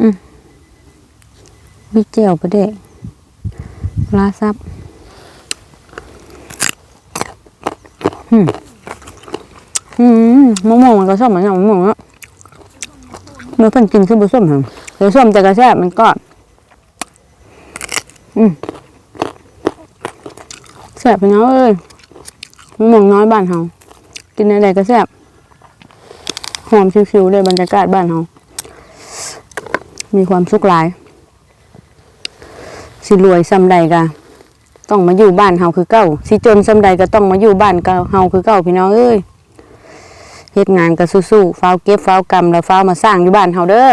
อืมมีเจียวประเด็กปลาซับอืมอืมมะม่วงมันก็ส้มเหมือนกันมะม่วงเนาะเมื่อเพิ่นกินคือบุส้มเหรอเดี๋ยวส้มแต่กระแซบมันก็ อืมแซบไปเนาะเอ้ยมะม่วงน้อยบ้านเฮากินอะไรก็แซบหอมชิวๆเลยบรรยากาศบ้านเฮา มีความสุขหลาย สิรวยซ้ำใดกะต้องมาอยู่บ้านเฮาคือเก้า สิจนซ้ำใดก็ต้องมาอยู่บ้านเก่าเฮาคือเก้าพี่น้องเอ้ยเฮ็ดงานก็สู้ๆฟ้าวเก็บฟ้าวกำแล้วฟ้าวมาสร้างอยู่บ้านเฮาเด้อ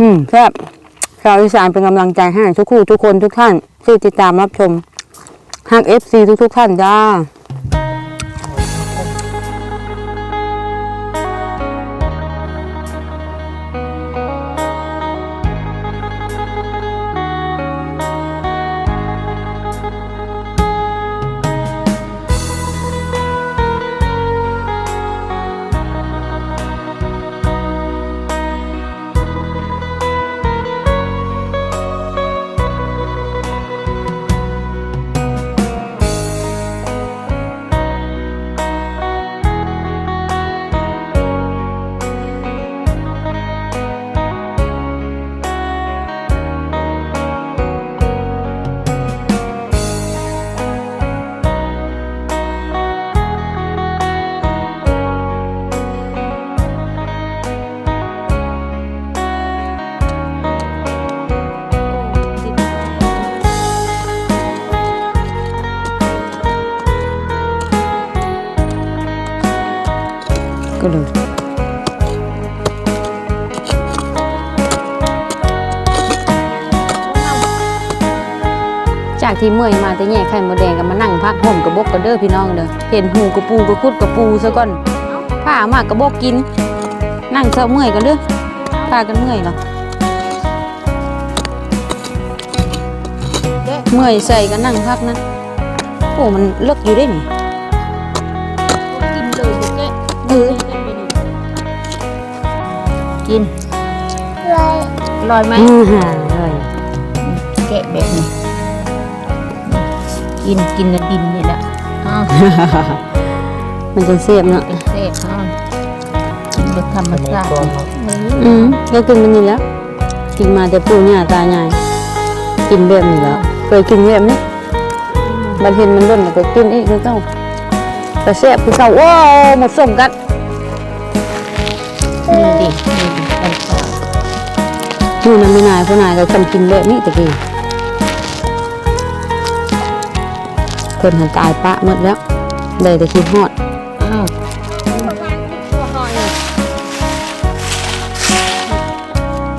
อืมแซ่บชาวอีสานเป็นกำลังใจให้ทุกคู่ทุกคนทุกท่านที่ติดตามรับชมฮัก FC ทุกๆท่านจ้า ก็เลยจากที่เมื่อยมาแต่แย่ไข่มดแดงก็มานั่งพักห่มกระบกกระเด้อพี่น้องเด้อเห็นหูกระปูกระคุดกระปูซะก่อนผ้ามากกระบกกิน นั่งเศร้าเมื่อยกันเด้อพากันเมื่อยเหรอเมื่อยใส่ก็นั่งพักนะโอ้มันเลิกอยู่ได้นี่ กินเลยลอยไหมอือห่าเลยแกะแบบนี้ กินกินกับดินนี่แหละอ้าวมันจะเสียบเนาะเป็นเศษอ้าวกินแบบธรรมชาติอืมก็กินมันนี่แหล้วกินมาแต่ปู่ย่าตายายกินแบบนี้แล้วเคยกินแบบนี้บัดเห็นมันร่นแล้วก็กินอีกคือเก่าแต่แซ่บคือเก่าโอ้หมดสมกันนี่ดินี่ดิไอ้ปลา อยู่นั่นไม่นายผู้นายก็ทำกินแบบนี้ตะกี้คนหันตายปะหมดแล้วได้แต่คิดฮอดอ้าว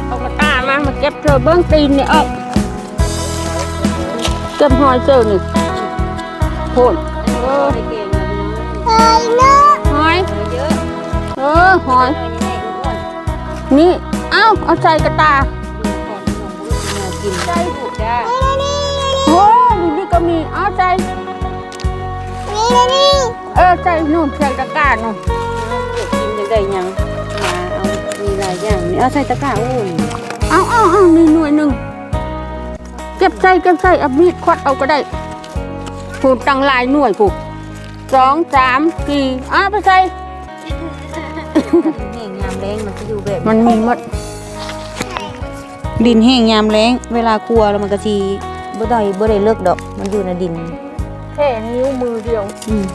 เอากระตามามาเก็บเธอเบื้องตีนนี่ออกเก็บหอยเจอนี่โคนเออหอยเนื้อหอยเออหอยนี่เอ้าเอาใส่กระตาใส่โอ้นี่นี่ก็มีเอาใส่นี่นี่เออใส่นู่นใส่ตะกร้านู่นกินยังได้ยังมาเอามีหลายอย่างนี่เอาใส่ตะกร้าโอ้ยเอาเอาเอานี่หน่วยหนึ่งเก็บใส่เก็บใส่เอามีดควัดเอาก็ได้ผูกตั้งหลายหน่วยผูกสองสามสี่เอาไปใส่ แห้งยามแรงมันจะอยู่แบบมันมีหมด ดินแห้งยามแล้ง เวลากลัวแล้วมันก็ทีบ่ได้บ่ได้เลิกดอก มันอยู่ในดิน แค่นิ้วมือเดียวอืม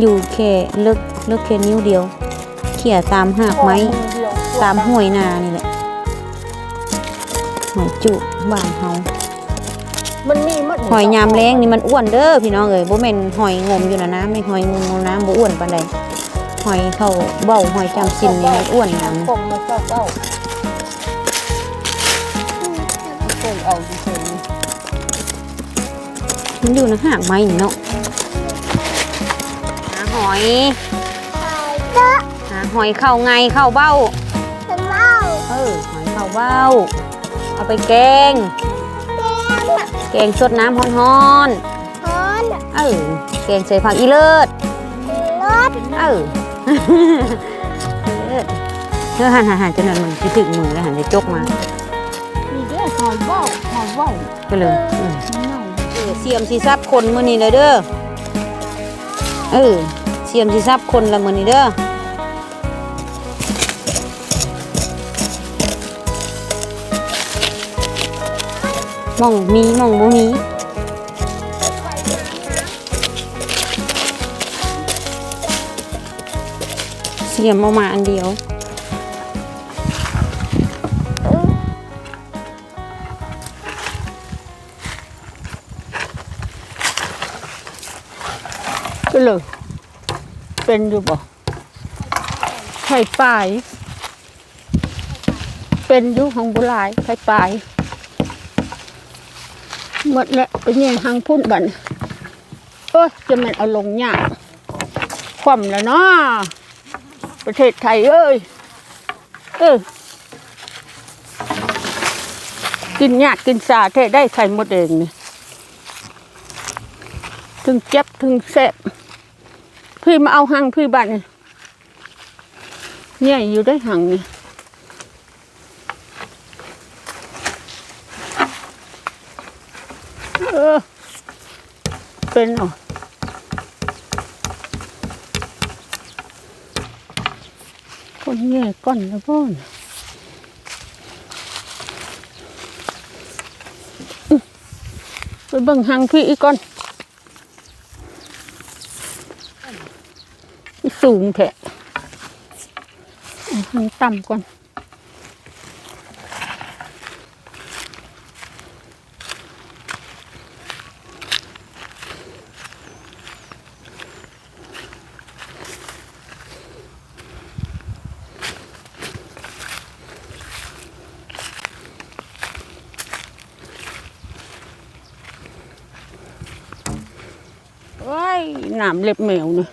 อยู่แค่เลิกเลิกแค่นิ้วเดียว เขี่ยตามหากไม้มือเดียวตามห้วยนานี่แหละหอยจุบ้านเฮามันมีหมดหอยยามแล้งนี่มันอ้วนเด้อพี่น้องเอ้ยบ่แม่นหอยงมอยู่ในน้ำไม่หอยงมในน้ำบ่อ้วนปานใด หอยเขาเบ้าหอยจำสินนี่มันอ้วนหยังกลมมาเก้าเก้าเคยเอาเฉยมันอยู่ในหากไม้นี่เนาะหาหอยหาหอยเข้าไงเข้าเบ้าเออหอยเข้าเบ้า เอาไปแกง แกงสดน้ำฮ้อนๆเออแกงใส่ผักอีเลิศเออ เลิศเนื้อหันหันหันจนนั้นมันคิดถึงมือแล้วหันจะจกมานี่เด้อหอยเบ้าหอยเบ้าก็เลยอืมเออเสียมสีซับคนมือนี้เลยเด้อเออเสียมสีซับคนละมือนี้เด้อมองมีมองบ่มี เสียมเอามาอันเดียวก็เลยเป็นอยู่บ่ไข่ปลาย เป็นอยู่ของบุหลายไข่ปลายหมดแล้วเป็นยังหังพุ่นบันเอ้ยจะมันเอาลงยากคว่ำแล้วเนาะ ประเทศไทยเอ้ยเออกินยากกินสาแท้ได้ไข่มดเองนี่ถึงเจ็บถึงแสบพี่มาเอาหังพี่บันเนี่ยอยู่ได้หังนี่เออเป็นเหรอคน แย่ก้อนแล้วพ่อนอื้อไปเบิ่งหางพี่อีกก่อนสูงแท้เอาหางต่ำก่อน ว้ายหนามเล็บแมวเนี่ย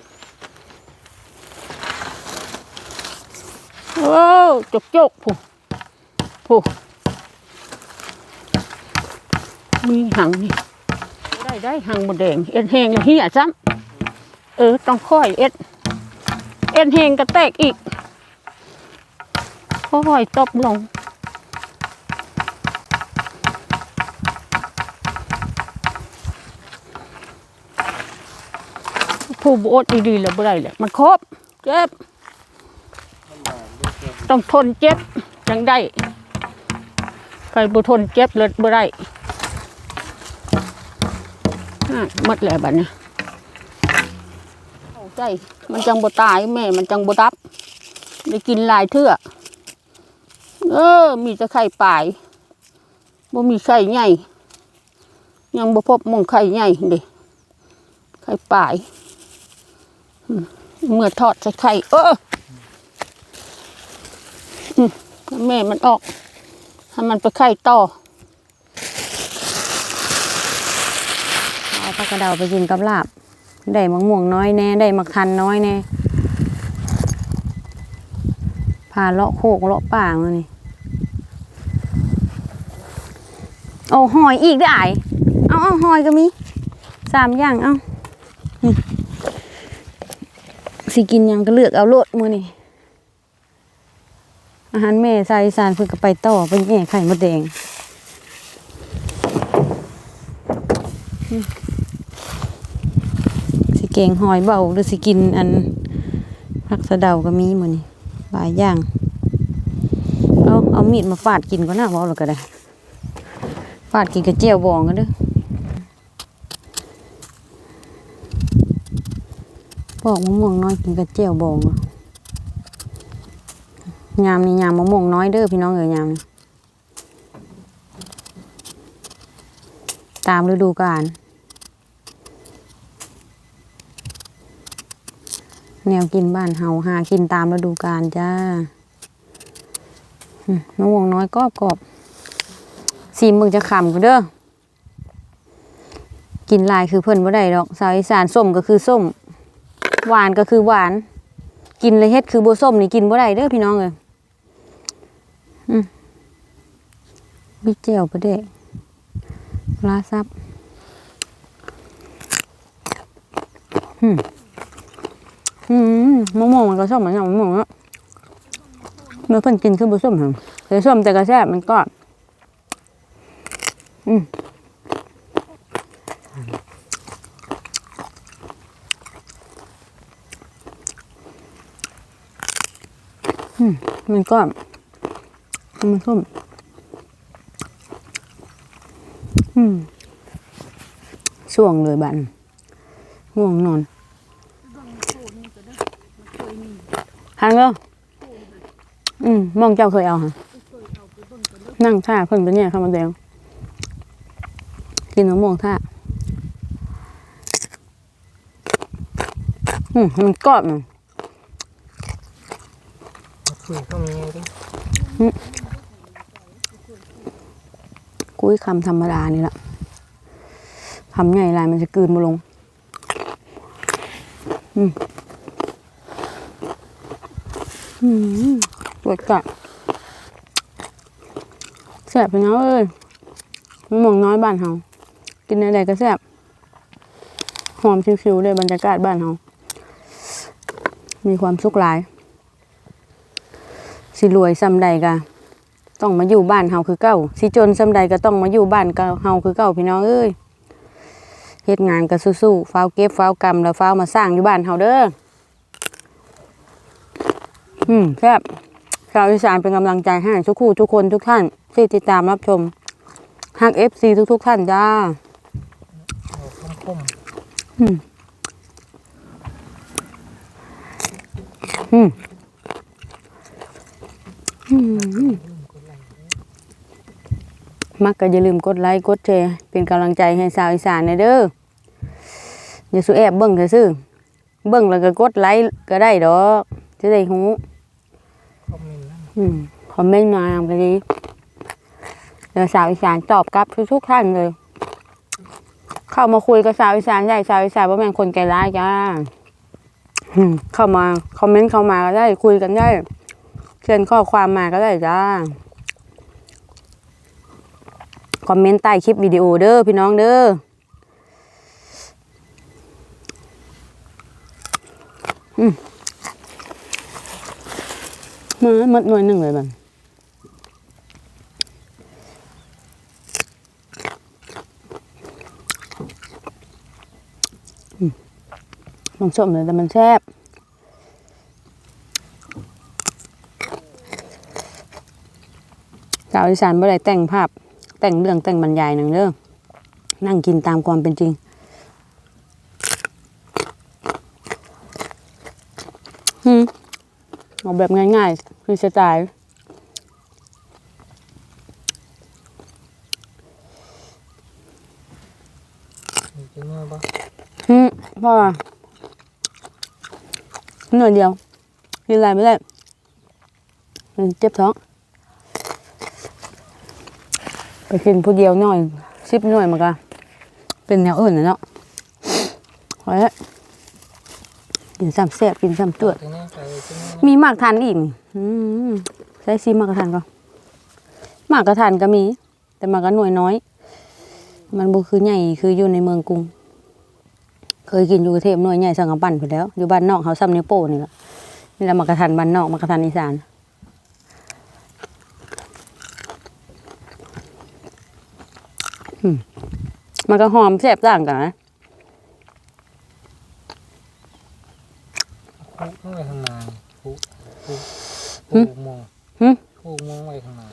โอ้จกจกผู้ผู้มีหังนี่ได้ได้หังบดแดง เอ็นแหงแล้วเหียซ้ำเออ ต้องค่อยเอ็ดเอ็นแหงกระแตกอีกค่อยตบลง ผู้บอดดีๆแล้วบ่ได้แหละมันครบเจ็บต้องทนเจ็บจังได้ใครบ่ทนเจ็บเลยบ่ได้อะหมดแล้วบัดเนี้เข้าใจมันจังบ่ตายแม่ มันจังบ่ดับได้กินหลายเทื่อเออ มีแต่ไข่ปลายบ่มีไข่ใหญ่ยังบ่พบมองไข่ใหญ่เด้ไข่ปลาย เมื่อทอดใส่ไข่ เอออืมแม่มันออกให้มันไปไข่ต่อเอาผักกระเดาไปกินกับลาบ ได้มะม่วงน้อยแน่ได้มะคันน้อยแน่พาเลาะโคกเลาะป่ามานี่เอาหอยอีกได้ไอเอาเอาหอยก็มีสามอย่างเอานี่ สิกินยังก็เลือกเอาโลดมือนี่อาหารแม่ใส่สารเพิ่นก็ไปต่อไปแง่ไข่มดแดงสิเกงหอยเบาหรือสิกินอันผักสะเดาก็มีมือนี่หลายอย่างเอาเอามีดมาฟาดกินก็น่าเว้าแล้วก็ได้ฟาดกินกับเจียวบองกันเด้อ ปอกมะม่วงน้อยกินกับเจียวบองยามนี่ยามมะม่วงน้อยเด้อพี่น้องเอ๋ยยามนี่ตามฤดูกาลแนวกินบ้านเฮาหากินตามฤดูกาลจ้ามะม่วงน้อยก็กรอบสีมึงจะขำกันเด้อกินลายคือเพิ่นบ่ได้ดอกสาวอีสานส้มก็คือส้ม หวานก็คือหวาน กินเลยเฮ็ดคือบ่ส้มนี่กินบ่ได้เด้อพี่น้องเอ้ยมีเจียวประเดะปลาซับอืมอืมมะม่วงมันก็ชอบเหมือนกันมะม่วงอะเมื่อเพิ่นกินคือบ่ส้มหั่นแต่ส้มแต่ก็แซ่บมันก็ อืม มันก็มันส้มอืมช่วงเลยบันง่วงนอนหันก็อืมมองเจ้าเคยเอาฮะนั่งท่าเพิ่นเป็นเนี่ยข้าวมันแดงกินมะม่วงท่าอืมมันกรอบมัน คุยก็มีดิกุ้ยคำธรรมดานี่แหละคำใหญ่ลายมันจะกลืนมาลง อืมอืมปวดกัดแซ่บไปเนาะเอ้ยมันมองน้อยบ้านเฮากินอะไรก็แซ่บหอมชิวๆเลยบรรยากาศบ้านเฮามีความสุขหลาย สิรวยซ้ำใดกะต้องมาอยู่บ้านเฮาคือเก่าสิจนซ้ำใดก็ต้องมาอยู่บ้านเก่าเฮาคือเก่าพี่น้องเอ้ยเฮ็ดงานก็สู้ๆฟ้าวเก็บฟ้าวกำแล้วฟ้าวมาสร้างอยู่บ้านเฮาเด้ออืมแซ่บชาวอีสานเป็นกำลังใจให้ทุกคู่ทุกคนทุกท่านที่ติดตามรับชมฮัก FC ทุก ๆ ท่านจ้าอาคมอืม มอืมมักก็อย่าลืมกดไลค์กดแชร์เป็นกำลังใจให้สาวอีสานหน่อยเด้ออย่าสู้แอบเบิ่งซื่อๆเบิ่งแล้วก็กดไลค์ก็ได้ดอกจะได้ฮู้ๆคอมเมนต์นะอืมคอมเมนต์มาก็ดีเดี๋ยวสาวอีสานตอบกลับทุกๆท่านเลย เข้ามาคุยกับสาวอีสานใหญ่สาวอีสานว่าแม่นคนใจร้ายจ้าอืมเข้ามาคอมเมนต์เข้ามาก็ได้คุยกันได้ เขียนข้อความมาก็ได้จ้า คอมเมนต์ใต้คลิปวิดีโอเด้อพี่น้องเด้ออืมมาหมดหน่วยหนึ่งเลยบันมันส้มเลยแต่มันแซ่บาวอีสานเมื่อไรแต่งภาพ แต่งเรื่องแต่งบรรยายหนังเด้อนั่งกินตามความเป็นจริง อืมเอาแบบง่ายๆ คือสไตล์มีจะเมื่อปะอืมพ่อหน่อยเดียวกินอะไรไม่ได้มันเจ็บท้อง ไปกินผู้เดียวหน่อยสิบหน่วยมากะเป็นแนวอื่นนะเนาะไว้กินซ้ำแซ่บกินซ้ำตรวจตรงนี้ใส่ชิ้นนี้มีหมากทานอีกนี่อืมใช้ซีหมากกระทานก็หมากกระทานก็มี แต่หมากกระหน่วยน้อย มันบ่คือใหญ่คืออยู่ในเมืองกรุง เคยกินอยู่กรุงเทพหน่วยใหญ่สังกะปั่นไปแล้ว อยู่บ้านนอกเขาซ้ำนิ้วโป้นี่แหละนี่แหละหมากกระทานบ้านนอกหมากกระทานอีสาน มมันก็หอมแซ่บต่างกันนะคุกไว้ข้างหน้าคุกคุกคุกมองหึคุกมองไว้ข้างหน้า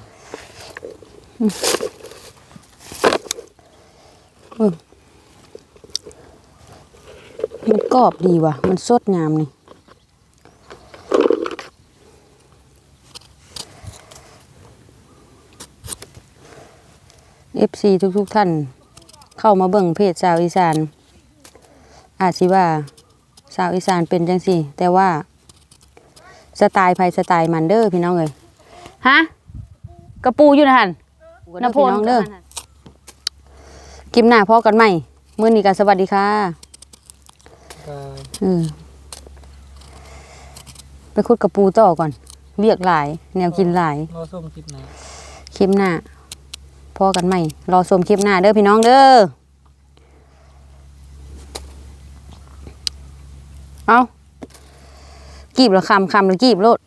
มันกรอบดีว่ะ มันสดงามนี่ FC ทุกๆท่าน เข้ามาเบิ่งเพจสาวอีสาน อาจสิว่าสาวอีสานเป็นจังสี่ แต่ว่า สไตล์ไผสไตล์มันเด้อพี่น้องเอ้ยฮะกระปูอยู่นะฮันน้ำพลเด้อคลิปหน้าพอกันใหม่มื้อนี้ก็สวัสดีค่ะก็เออไปคุดกระปูต่อก่อนเรียกหลาย แนวกินหลายรอส้มจิบนะคลิปหน้า พอกันใหม่ รอชมคลิปหน้าเด้อพี่น้องเด้อ เอากีบหรือคำคำหรือกีบโลด